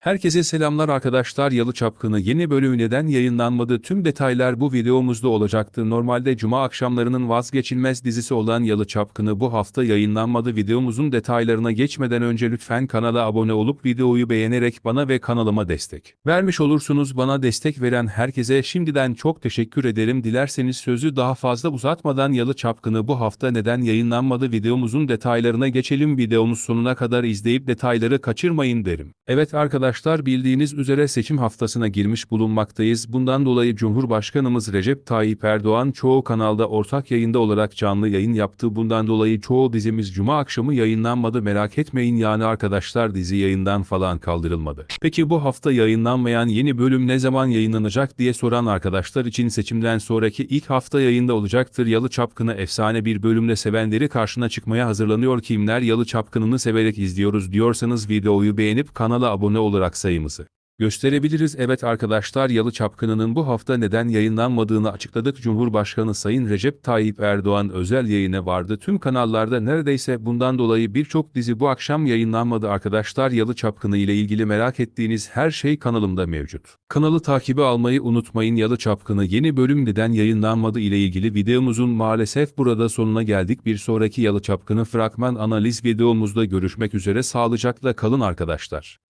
Herkese selamlar arkadaşlar Yalı Çapkını yeni bölümü neden yayınlanmadı tüm detaylar bu videomuzda olacaktı. Normalde cuma akşamlarının vazgeçilmez dizisi olan Yalı Çapkını bu hafta yayınlanmadı. Videomuzun detaylarına geçmeden önce lütfen kanala abone olup videoyu beğenerek bana ve kanalıma destek vermiş olursunuz. Bana destek veren herkese şimdiden çok teşekkür ederim. Dilerseniz sözü daha fazla uzatmadan Yalı Çapkını bu hafta neden yayınlanmadı videomuzun detaylarına geçelim. Videomuz sonuna kadar izleyip detayları kaçırmayın derim. Evet arkadaşlar bildiğiniz üzere seçim haftasına girmiş bulunmaktayız. Bundan dolayı Cumhurbaşkanımız Recep Tayyip Erdoğan çoğu kanalda ortak yayında olarak canlı yayın yaptı. Bundan dolayı çoğu dizimiz cuma akşamı yayınlanmadı merak etmeyin yani arkadaşlar dizi yayından falan kaldırılmadı. Peki bu hafta yayınlanmayan yeni bölüm ne zaman yayınlanacak diye soran arkadaşlar için seçimden sonraki ilk hafta yayında olacaktır. Yalı Çapkını efsane bir bölümle sevenleri karşına çıkmaya hazırlanıyor. Kimler Yalı Çapkını'nı severek izliyoruz diyorsanız videoyu beğenip kanala abone olarak sayımızı gösterebiliriz. Evet arkadaşlar Yalı Çapkını'nın bu hafta neden yayınlanmadığını açıkladık. Cumhurbaşkanı Sayın Recep Tayyip Erdoğan özel yayına vardı. Tüm kanallarda neredeyse bundan dolayı birçok dizi bu akşam yayınlanmadı arkadaşlar. Yalı Çapkını ile ilgili merak ettiğiniz her şey kanalımda mevcut. Kanalı takibi almayı unutmayın. Yalı Çapkını yeni bölüm neden yayınlanmadı ile ilgili videomuzun maalesef burada sonuna geldik. Bir sonraki Yalı Çapkını fragman analiz videomuzda görüşmek üzere sağlıcakla kalın arkadaşlar.